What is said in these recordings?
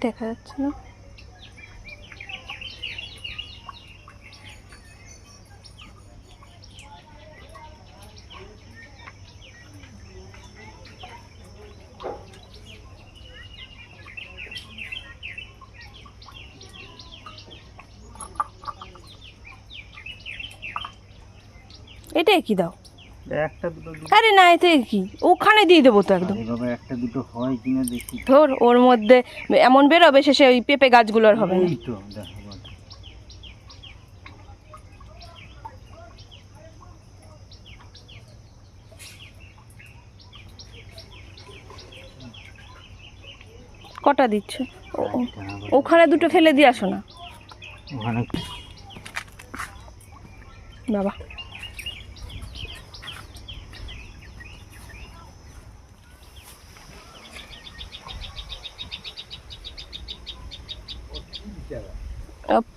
দেখা যাচ্ছে না এটা কি দাও? একটা দুটো আরে না এতে কি? ওখানে দিয়ে দেবো তো একদম। বাবা একটা দুটো হয় কিনা দেখি। ধর ওর মধ্যে এমন বেরোবে শেষে ওই পেঁপে গাছগুলো আর হবে না। এই তো কটা দিচ্ছ? ওখানে দুটো ফেলে দিয়ে আসো না। ওখানে বাবা।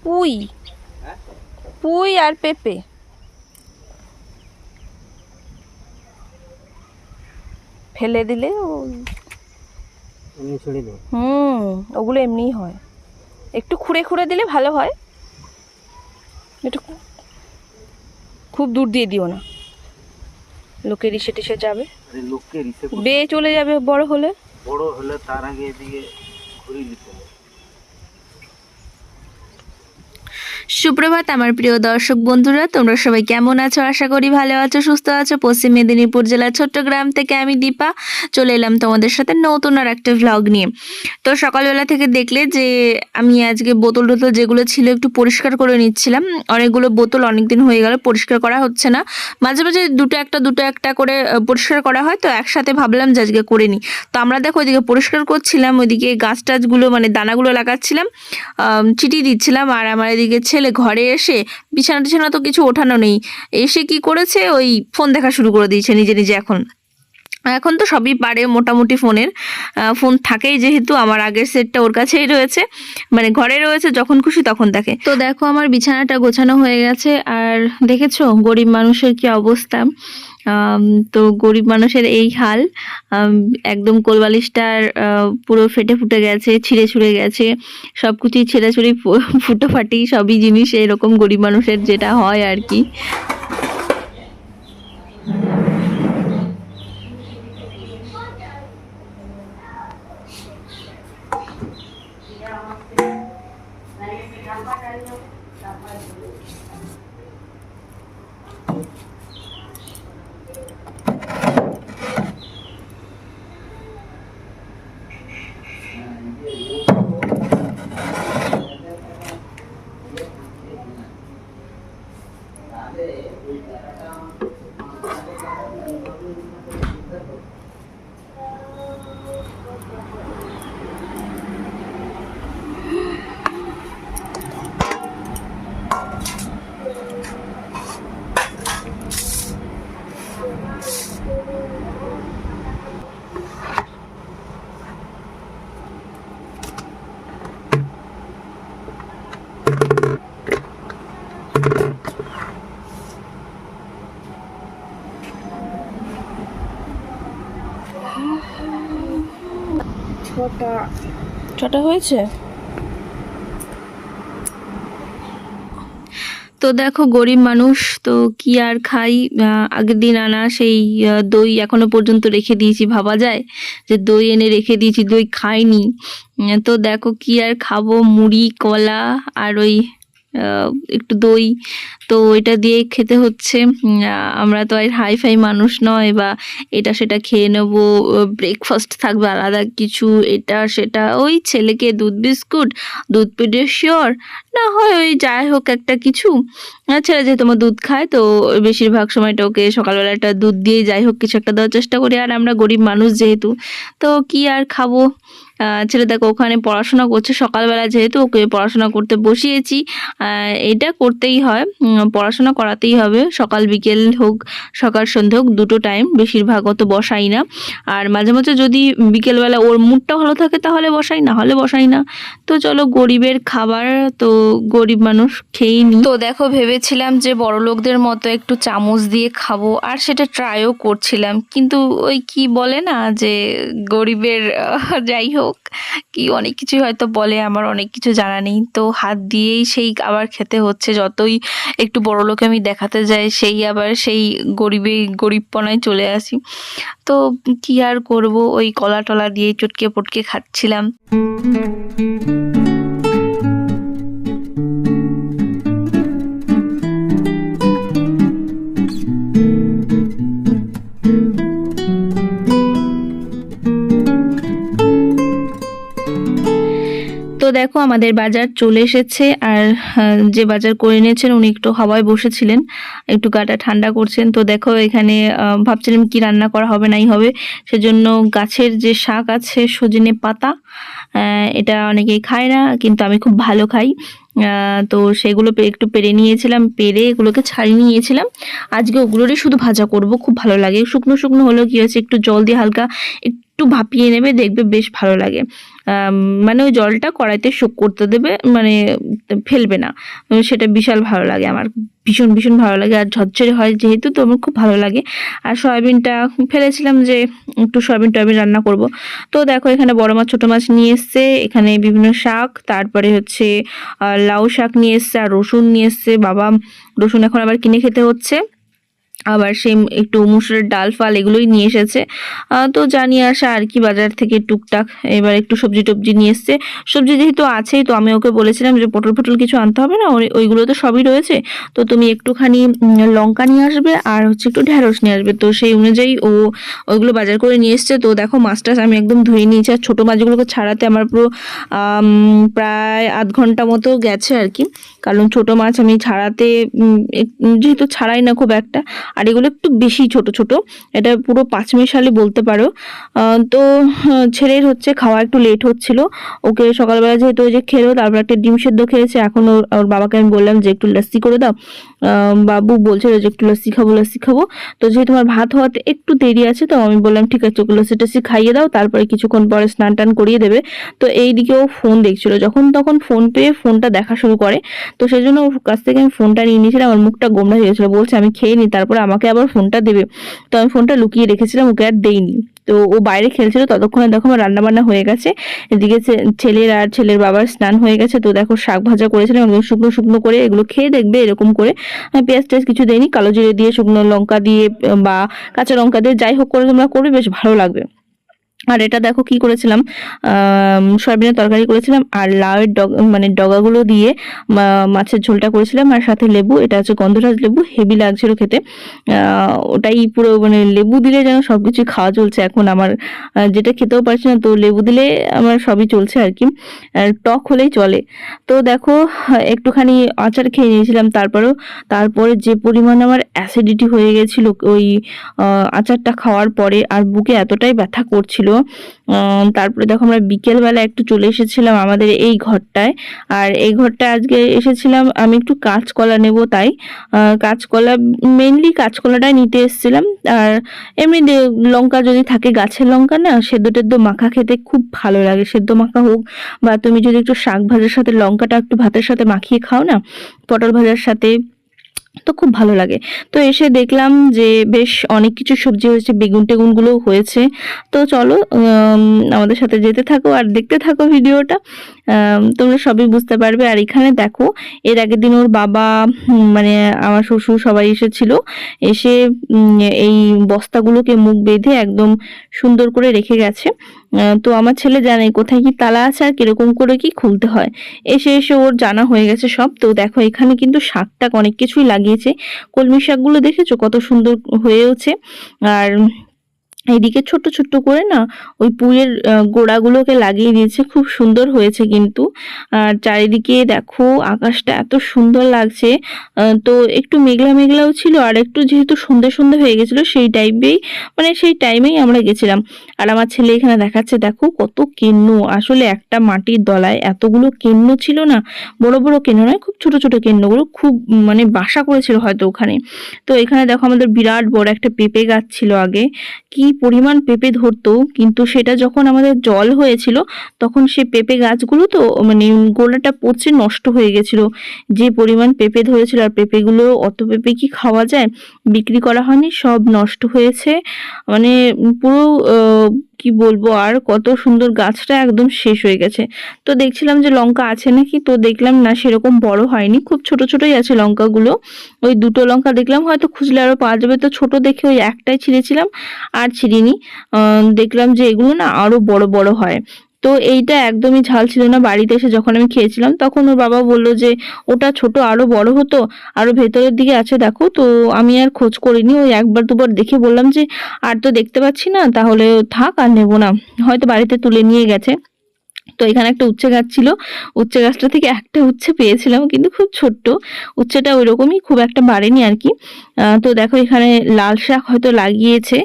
পুঁই। পুঁই আর পেঁপে। ফেলে দিলে হুম ওগুলো এমনিই হয়। একটু খুঁড়ে খুঁড়ে দিলে ভালো হয়। একটু খুব দূর দিয়ে দিও না। লোকের ইসে টিসে যাবে। রিসে বেয়ে চলে যাবে বড় হলে। বড় হলে তার আগে এদিকে ঘুরিয়ে দিতে হবে। সুপ্রভাত আমার প্রিয় দর্শক বন্ধুরা, তোমরা সবাই কেমন আছো? আশা করি ভালো আছো, সুস্থ আছো। পশ্চিম মেদিনীপুর জেলার ছোট্ট গ্রাম থেকে আমি দীপা, চলে এলাম তোমাদের সাথে নতুন আর একটা ভ্লগ নিয়ে। তো সকালবেলা থেকে দেখলে যে, আমি আজকে বোতল টোতল যেগুলো ছিল একটু পরিষ্কার করে নিচ্ছিলাম। অনেকগুলো বোতল অনেকদিন হয়ে গেল, পরিষ্কার করা হচ্ছে না। মাঝে মাঝে দুটো একটা দুটো একটা করে পরিষ্কার করা হয়। তো একসাথে ভাবলাম যে আজকে করে নিই। তো আমরা দেখো ওইদিকে পরিষ্কার করছিলাম, ওইদিকে গাছ টাছগুলো মানে দানাগুলো লাগাচ্ছিলাম চিঠি দিচ্ছিলাম। আর আমার এদিকে ছেলে ঘরে এসে বিছানা টিছানা তো কিছু ওঠানো নেই। এসে কি করেছে? ওই ফোন দেখা শুরু করে দিয়েছে নিজে নিজে এখন। এখন তো সবই পারে মোটামুটি ফোনের। ফোন থাকেই যেহেতু, আমার আগের সেটটা ওর কাছেই রয়েছে। মানে ঘরে রয়েছে, যখন খুশি তখন দেখে। তো দেখো, আমার বিছানাটা গোছানো হয়ে গেছে। আর দেখেছ, গরিব মানুষের কি অবস্থা? তো গরিব মানুষের এই হাল একদম কোলবালিশটার পুরো ফেটে ফুটে গেছে, ছিঁড়ে ছুড়ে গেছে সব কিছুই ছেঁড়াছুড়ি ফুটোফাটি, সবই জিনিস এরকম গরিব মানুষের যেটা হয় আর কি। ছটা ছটা হয়েছে? তো দেখো গরিব মানুষ তো কি আর খাই? আহ, আগের দিন আনা সেই দই এখনও পর্যন্ত রেখে দিয়েছি। ভাবা যায় যে দই এনে রেখে দিয়েছি দই খাইনি। তো দেখো কি আর খাব? মুড়ি কলা আর ওই একটু দই। তো এটা দিয়ে খেতে হচ্ছে আমরা তো আর হাই ফাই মানুষ নয় বা এটা সেটা খেয়ে নেব ব্রেকফাস্ট থাকবে আলাদা কিছু, এটা সেটা। ওই ছেলেকে দুধ বিস্কুট, দুধ পিডিয়াশিওর না হয় ওই যাই হোক একটা কিছু। ছেলে যেহেতু আমার দুধ খায়, তো বেশিরভাগ সময়টা ওকে সকালবেলা একটা দুধ দিয়ে যাই হোক, কিছু একটা দেওয়ার চেষ্টা করি। আর আমরা গরিব মানুষ যেহেতু, তো কি আর খাব? ছেলে দেখো, ওখানে পড়াশোনা করছে। সকালবেলা যেহেতু ওকে পড়াশোনা করতে বসিয়েছি এটা করতেই হয়। পড়াশোনা করাতেই হবে। সকাল, বিকেল হোক, সকাল সন্ধে হোক, দুটো টাইম বেশিরভাগ অত বসাই না। আর মাঝে মাঝে যদি বিকেলবেলা ওর মুডটা ভালো থাকে, তাহলে বসাই, না হলে বসাই না। তো চলো, গরিবের খাবার, তো গরিব মানুষ খেয়েই নি। তো দেখো, ভেবেছিলাম যে বড় লোকদের মতো একটু চামচ দিয়ে খাব, আর সেটা ট্রাইও করছিলাম। কিন্তু ওই কি বলে না, যে গরিবের যাই হোক হোক, কি অনেক কিছুই হয়তো বলে, আমার অনেক কিছু জানা নেই। তো হাত দিয়েই সেই আবার খেতে হচ্ছে। যতই একটু বড় লোকে আমি দেখাতে যাই, সেই আবার সেই গরিবে, গরিবপনায় চলে আসি। তো কি আর করব? ওই কলা টলা দিয়ে চটকে পটকে খাচ্ছিলাম। আমাদের বাজার চলে এসেছে আর যে বাজার করে নিয়েছেন উনি একটু হাওয়ায় বসেছিলেন, একটু গাটা ঠান্ডা করছেন। তো দেখো এখানে ভাবছিলাম কি রান্না করা হবে, নাই হবে। সেজন্য গাছের যে শাক আছে, সজনে পাতা এটা অনেকেই খায় না, কিন্তু আমি খুব ভালো খাই। তো সেগুলো একটু পেরে নিয়েছিলাম, পেরে এগুলোকে ছাড়িয়ে নিয়েছিলাম। আজকে ওগুলোরই শুধু ভাজা করব, খুব ভালো লাগে। শুকনো শুকনো হলেও কী হয়েছে, একটু জল দিয়ে হালকা একটু ভাপিয়ে নেবে, দেখবে বেশ ভালো লাগে। মানে ওই জলটা কড়াইতে শোক করতে দেবে মানে ফেলবে না। সেটা বিশাল ভালো লাগে আমার, ভীষণ ভীষণ ভালো লাগে। আর ঝরঝরে হয় যেহেতু, তো আমার খুব ভালো লাগে। আর সয়াবিনটা ফেলেছিলাম যে, একটু সয়াবিন টয়াবিন রান্না করব। তো দেখো, এখানে বড় মাছ, ছোটো মাছ নিয়ে এসছে। এখানে বিভিন্ন শাক, তারপরে হচ্ছে লাউ শাক নিয়ে এসছে, আর রসুন নিয়ে এসছে। বাবা, রসুন এখন আবার কিনে খেতে হচ্ছে। আবার সেই একটু মুসুরের ডাল, ফাল এগুলোই নিয়ে এসেছে। তো জানি আসা আর কি বাজার থেকে টুকটাক। এবার একটু সবজি টবজি নিয়ে এসছে। সবজি যেহেতু আছেই, তো আমি ওকে বলেছিলাম যে পটল ফটল কিছু আনতে হবে না? ওই- ওইগুলো তো সবই রয়েছে। তো তুমি একটুখানি লঙ্কা নিয়ে আসবে আর হচ্ছে একটু ঢ্যাঁড়স নিয়ে আসবে। তো সেই অনুযায়ী ও ওইগুলো বাজার করে নিয়ে এসছে। তো দেখো মাছটা আমি একদম ধুয়ে নিয়েছি আর ছোটো মাছগুলোকে ছাড়াতে আমার পুরো প্রায় আধ ঘণ্টা মতো গেছে আর কি। কারণ ছোট মাছ আমি ছাড়াতে যেহেতু ছাড়াই না খুব একটা। আর এগুলো একটু বেশি ছোট ছোট। এটা পুরো পাঁচ মিশালি বলতে পারো। তো ছেলের হচ্ছে খাওয়া একটু লেট হচ্ছিল। ওকে সকালবেলা যেহেতু ওই যে খেলো, তারপর একটা ডিম সেদ্ধ খেয়েছে। এখন ওর ওর বাবাকে আমি বললাম যে একটু লস্যি করে দাও। বাবু বলছিল যে একটু লস্যি খাব লস্যি খাব। তো যেহেতু আমার ভাত হওয়াতে একটু দেরি আছে, তো আমি বললাম, ঠিক আছে, ওকে লস্যি টস্যি খাইয়ে দাও, তারপরে কিছুক্ষণ পরে স্নান টান করিয়ে দেবে। তো এই দিকে ও ফোন দেখছিল। যখন তখন ফোন পেয়ে ফোনটা দেখা শুরু করে। তো সেই জন্য ওর কাছ থেকে আমি ফোনটা নিয়ে নিয়েছিলাম। আমার মুখটা গোমরা হয়ে গেছিল। বলছে, আমি খেয়ে নিই তারপরে আমাকে আবার ফোনটা দেবে। তো আমি ফোনটা লুকিয়ে রেখেছিলাম, ওকে আর দেইনি। তো ও বাইরে খেলছিল, ততক্ষণে দেখো আমার রান্নাবান্না হয়ে গেছে। এদিকে ছেলের আর ছেলের বাবার স্নান হয়ে গেছে, তো দেখো শাক ভাজা করেছিলাম, একদম শুকনো শুকনো করে এগুলো খেয়ে দেখবে এরকম করে। আমি পেঁয়াজ টেয়াজ কিছু দেয়নি কালো জিরে দিয়ে, শুকনো লঙ্কা দিয়ে, বা কাঁচা লঙ্কা দিয়ে যাই হোক করে তোমরা করবে, বেশ ভালো লাগবে। আর এটা দেখো কি করেছিলাম সয়াবিনের তরকারি করেছিলাম আর লাউয়ের ডগ মানে ডগাগুলো দিয়ে মাছের ঝোলটা করেছিলাম আর সাথে লেবু, এটা হচ্ছে গন্ধরাজ লেবু, হেভি লাগছিল খেতে। ওটাই পুরো মানে লেবু দিলে যেন সব কিছু খাওয়া চলছে এখন আমার যেটা খেতেও পারছি না, তো লেবু দিলে আমার সবই চলছে আর কি। টক হলেই চলে। তো দেখো, একটুখানি আচার খেয়ে নিয়েছিলাম, তারপরেও, তারপরে যে পরিমাণ আমার অ্যাসিডিটি হয়ে গেছিল ওই আচারটা খাওয়ার পরে আর বুকে এতটাই ব্যথা করছিল তারপরে দেখো আমরা বিকেলবেলা একটু চলে এসেছিলাম আমাদের এই ঘরটায়। আর এই ঘরটায় আজকে এসেছিলাম, আমি একটু কাঁচকলা নেব তাই। কাঁচকলা মেনলি কাঁচকলাটাই নিতে এসেছিলাম। আর এমনি লঙ্কা যদি থাকে, গাছের লঙ্কা না সেদ্ধ টেদ্ধ মাখা খেতে খুব ভালো লাগে। সেদ্ধ মাখা হোক বা তুমি যদি একটু শাক ভাজার সাথে লঙ্কাটা একটু ভাতের সাথে মাখিয়ে খাও না, পটল ভাজার সাথে তো খুব ভালো লাগে। তো এসে দেখলাম যে বেশ অনেক কিছু সবজি হয়েছে, বেগুন টেগুনগুলোও হয়েছে। তো চলো আমাদের সাথে যেতে থাকো আর দেখতে থাকো ভিডিওটা। তোমরা সবই বুঝতে পারবে। আর এখানে দেখো, এর আগের দিন ওর বাবা মানে আমার শ্বশুর সবাই এসেছিল। এসে এই বস্তাগুলোকে মুখ বেঁধে একদম সুন্দর করে রেখে গেছে। তো আমার ছেলে জানে কোথায় কি তালা আছে আর কীরকম করে কি খুলতে হয়। এসে এসে ওর জানা হয়ে গেছে সব। তো দেখো, এখানে কিন্তু শাক টাক অনেক কিছুই লাগিয়েছে। কলমি শাকগুলো দেখেছ কত সুন্দর হয়েওছে। আর এইদিকে ছোট্ট ছোট্ট করে না ওই পুঁয়ের গোড়াগুলোকে লাগিয়ে দিয়েছে। খুব সুন্দর হয়েছে কিন্তু। আর চারিদিকে দেখো আকাশটা এত সুন্দর লাগছে। তো একটু মেঘলা মেঘলাও ছিল আর একটু যেহেতু সন্ধে সন্ধে হয়ে গেছিল সেই টাইমেই মানে সেই টাইমেই আমরা গেছিলাম। আর আমার ছেলে এখানে দেখাচ্ছে, দেখো কত কেন্ন। আসলে একটা মাটির দলায় এতগুলো কেন্ন ছিল না, বড় বড় কেন্নু নয়, খুব ছোট ছোট কেন্নগুলো, খুব মানে বাসা করেছিল হয়তো ওখানে। তো এখানে দেখো আমাদের বিরাট বড় একটা পেঁপে গাছ ছিল আগে। কি পরিমাণ পেঁপে ধরতো, কিন্তু সেটা যখন আমাদের জল হয়েছিল, তখন সে পেঁপে গাছগুলো তো মানে গোড়াটা পচে নষ্ট হয়ে গেছিল। যে পরিমাণ পেঁপে ধরেছিল, আর পেঁপেগুলো অত পেঁপে কি খাওয়া যায়? বিক্রি করা হয়নি, সব নষ্ট হয়েছে। মানে পুরো কি বলব, আর কত সুন্দর গাছটা একদম শেষ হয়ে গেছে। তো দেখছিলাম যে লঙ্কা আছে নাকি, তো দেখলাম না, সেরকম বড় হয়নি। খুব ছোট ছোটই আছে লঙ্কাগুলো। ওই দুটো লঙ্কা দেখলাম, হয়তো খুঁজলে আরও পাওয়া যাবে। তো ছোট দেখে ওই একটাই ছিঁড়েছিলাম। আর ছিঁড়িনি। দেখলাম যে এগুলো না আরও বড় বড় হয়। তো এইটা একদমই ঝাল ছিল না। বাড়িতে এসে যখন আমি খেয়েছিলাম, তখন ওর বাবা বলল যে, ওটা ছোট আরও বড় হতো আরও ভেতরের দিকে আছে দেখো। তো আমি আর খোঁজ করিনি। ওই একবার দুবার দেখে বললাম যে, আর তো দেখতে পাচ্ছি না, তাহলে থাক আর নেব না। হয়তো বাড়িতে তুলে নিয়ে গেছে। তো এখানে একটা উচ্ছে গাছ ছিল। উচ্ছে গাছটা থেকে একটা উচ্ছে পেয়েছিলাম, কিন্তু খুব ছোট্ট। উচ্ছেটা ওই রকমই খুব একটা বাড়েনি আর কি। তো দেখো এখানে লাল শাক হয়তো লাগিয়েছে,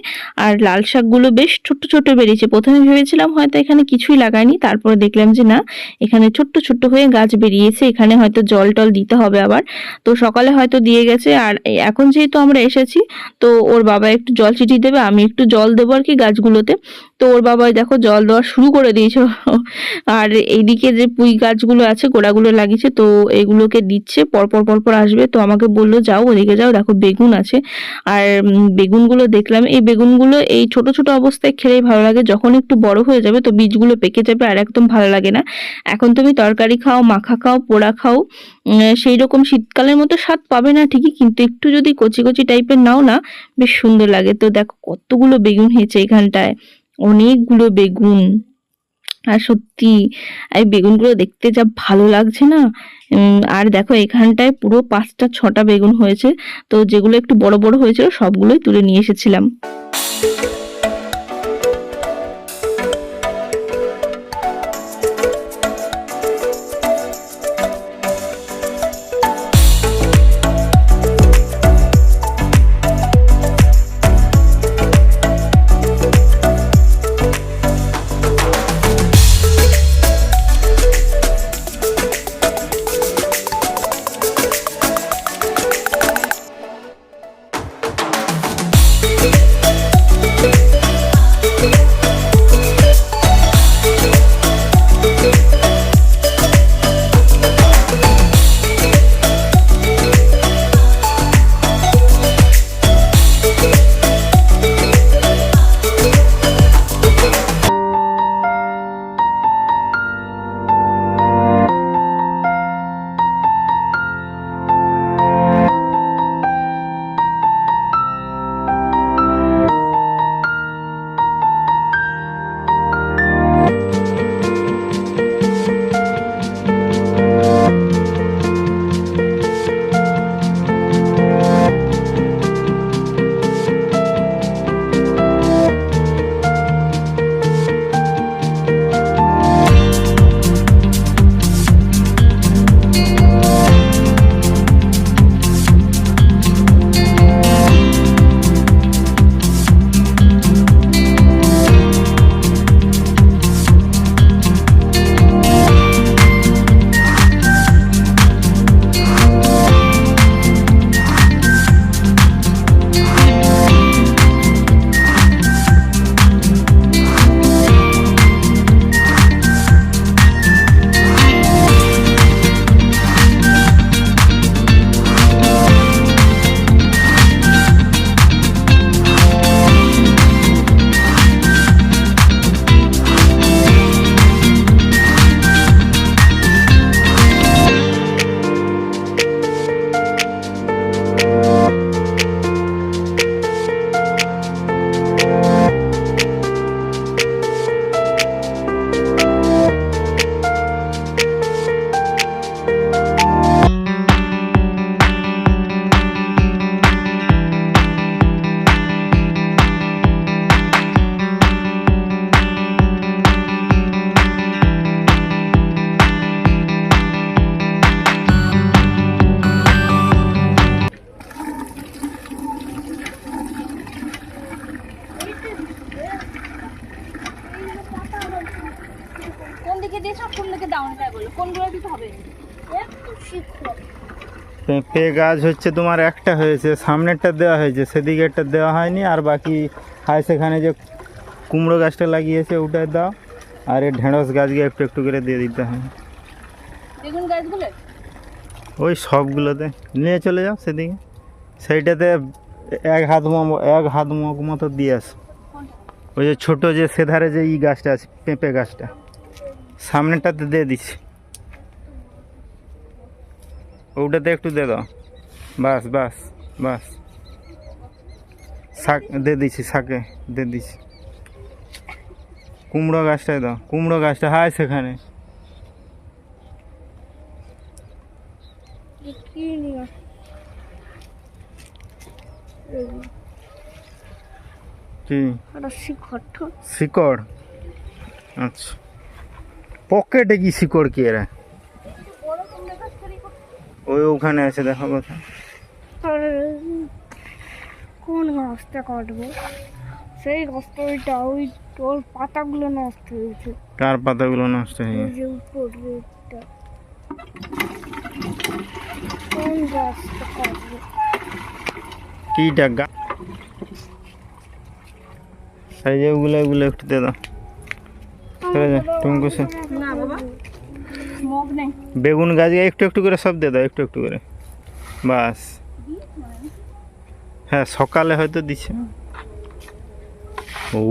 আর লাল শাকগুলো বেশ ছোট্ট ছোট্ট বেরিয়েছে। প্রথমে ভেবেছিলাম হয়তো এখানে কিছুই লাগায়নি, তারপরে দেখলাম যে না, এখানে ছোট্ট ছোট্ট হয়ে গাছ বেরিয়েছে, এখানে হয়তো জল টল দিতে হবে আবার। তো সকালে হয়তো দিয়ে গেছে, আর এখন যেহেতু আমরা এসেছি, তো ওর বাবা একটু জল ছিটিয়ে দেবে, আমি একটু জল দেবো আর কি গাছগুলোতে। তো ওর বাবা দেখো জল দেওয়া শুরু করে দিয়েছে আর এইদিকে যে পুঁই গাছগুলো আছে, গোড়াগুলো লাগিয়েছে, তো এগুলোকে দিচ্ছে, পরপর পরপর আসবে। তো আমাকে বলল, যাও ওদিকে যাও, দেখো বেগুন আছে। আর বেগুনগুলো দেখলাম, এই বেগুনগুলো এই ছোট ছোট অবস্থায় খেলেই ভালো লাগে। যখন একটু বড় হয়ে যাবে, তো বীজগুলো পেকে যাবে আর একদম ভালো লাগে না। এখন তুমি তরকারি খাও, মাখা খাও, পোড়া খাও সেই রকম শীতকালের মতো স্বাদ পাবে না ঠিকই, কিন্তু একটু যদি কচি কচি টাইপের নাও না, বেশ সুন্দর লাগে। তো দেখো কতগুলো বেগুন হয়েছে এখানটায়। অনেকগুলো বেগুন। আর সত্যি, এই বেগুনগুলো দেখতে যা ভালো লাগছে না। আর দেখো, এখানটায় পুরো পাঁচটা, ছটা বেগুন হয়েছে। তো যেগুলো একটু বড় বড় হয়েছিল, সবগুলোই তুলে নিয়ে এসেছিলাম। দিয়েছ কোন দিকে দাও না বলো? কোনগুলো দিতে হবে? পেঁপে গাছ হচ্ছে তোমার একটা হয়েছে সামনেরটা দেওয়া হয়েছে সেদিকেরটা দেওয়া হয়নি আর বাকি হয় সেখানে যে কুমড়ো গাছটা লাগিয়েছে ওটাই দাও। আর এই ঢেঁড়স গাছকে একটু একটু করে দিয়ে দিতে হয়। বেগুন গাছগুলো? ওই সবগুলোতে। নিয়ে চলে যাও সেদিকে। সেইটাতে এক হাত এক হাত মতো দিয়ে আস। ওই যে ছোটো যে সেধারে যে ই গাছটা আছে পেঁপে গাছটা। সামনেটাতে দিয়ে দিচ্ছি। ওটাতে একটু দিয়ে দাও। বাস বাস বাস। শাক দিয়ে দিচ্ছি শাকে দিয়ে দিচ্ছি। কুমড়ো গাছটায় দাও কুমড়ো গাছটা হয় সেখানে। কি? শিকড়? আচ্ছা। পকেটে কি শিকড় কি এরা? ওই ওখানে আছে দেখো কথা। কোন গাছটা কাটবো? সেই গাছটা ওইটা ওই ওর পাতাগুলো নষ্ট হয়েছে। কার পাতাগুলো নষ্ট হয়ে গেছে? কোন গাছটা কাটবো? কিটা গা এই যে ওগুলো ওগুলো একটু দিয়ে দাও। বেগুন গাছকে একটু একটু করে সব দিয়ে দাও, একটু একটু করে। বাস। হ্যাঁ সকালে হয়তো দিচ্ছে।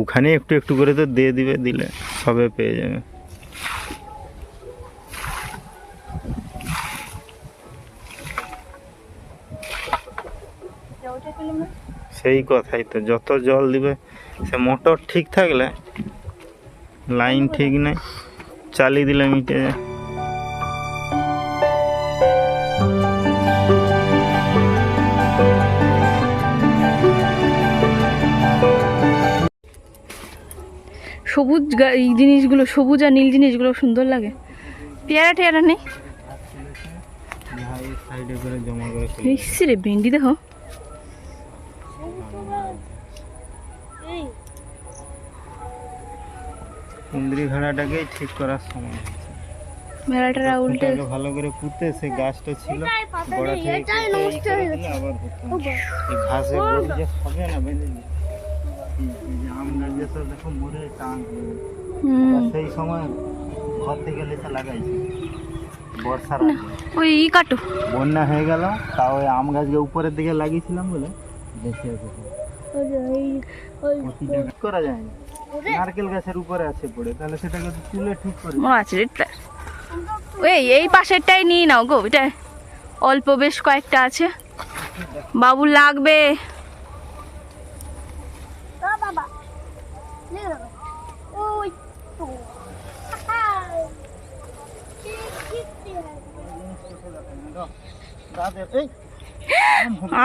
ওখানে একটু একটু করে তো দিয়ে দিবে, দিলে সবে পেয়ে যাবে। সেই কথাই তো, যত জল দিবে, সে মোটর ঠিক থাকলে লাইন ঠিক নেই। চালিয়ে দিলে মিটে যায় সবুজ গা- এই জিনিসগুলো সবুজ আর নীল জিনিসগুলো সুন্দর লাগে। পেয়ারা টেয়ারা নেই? রে ভেন্ডি দেখো। কুন্দ্রি ভেড়াটাকেই ঠিক করার সময় হয়েছে। ভেড়াটারা উল্টে ভালো করে পুঁতে সে গাছটা ছিল থেকে আবার। এই ঘাসে না আম গাছে দেখো মরে টান সেই সময় ঘর থেকে লেসা লাগাইছে। বর্ষার ওই ই কাটো। বন্যা হয়ে গেল তাও ওই আম গাছকে উপরের দিকে লাগিয়েছিলাম বলে। দেখে আছে করা যায়? না নারকেল গাছের উপরে আছে পড়ে তাহলে সেটাকে তুলে ঠিক করে ও আছে রেটটা ওই এই পাশেরটাই নিয়ে নাও গো এটা অল্প বেশ কয়েকটা আছে। বাবু লাগবে।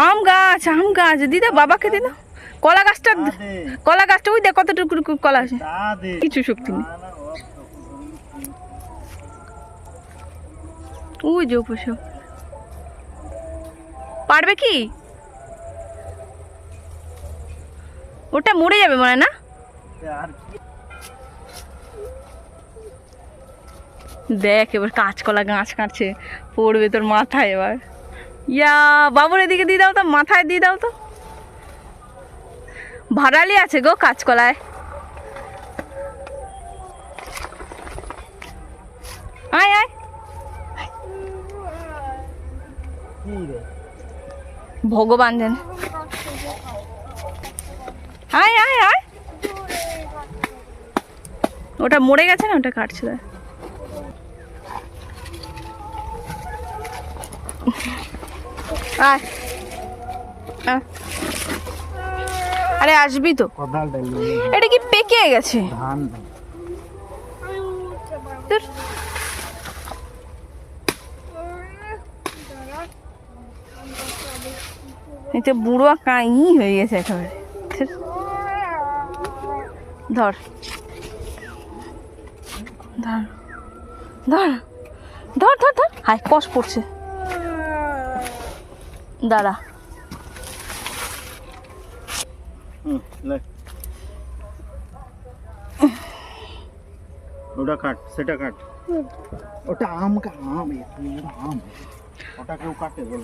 আম গাছ আম গাছ। দিদা বাবাকে দিদা কলা গাছটা কলা গাছটা ওই দেখ কতটুকু কলা আছে। কিছু শক্তি নেই। ওই যে উপর পারবে কি? ওটা মরে যাবে মনে না? দেখ এবার কাঁচকলা গাছ কাটছে। পড়বে তোর মাথায় এবার। ইয়া বাবুর এদিকে দিয়ে দাও তো মাথায় দিয়ে দাও তো। ভাড়ালি আছে গো কাঁচকলায়। আয় আয়। ভগবান জানে আয় আয় আয়। ওটা মরে গেছে না, ওটা কাটছে দেখ। আয়। আয়। আরে আসবি তো। এটা কি পেকে গেছে। এতে বুড়ো কাই হয়ে গেছে একেবারে। ধর। ধর। ধর। ধর। ধর ধর হাই কষ পড়ছে। দাঁড়া। হুম, লে। ওটা কাট সেটা কাট ওটা আম কা আম এ, ওটা আম ওটা কেউ কাটে বল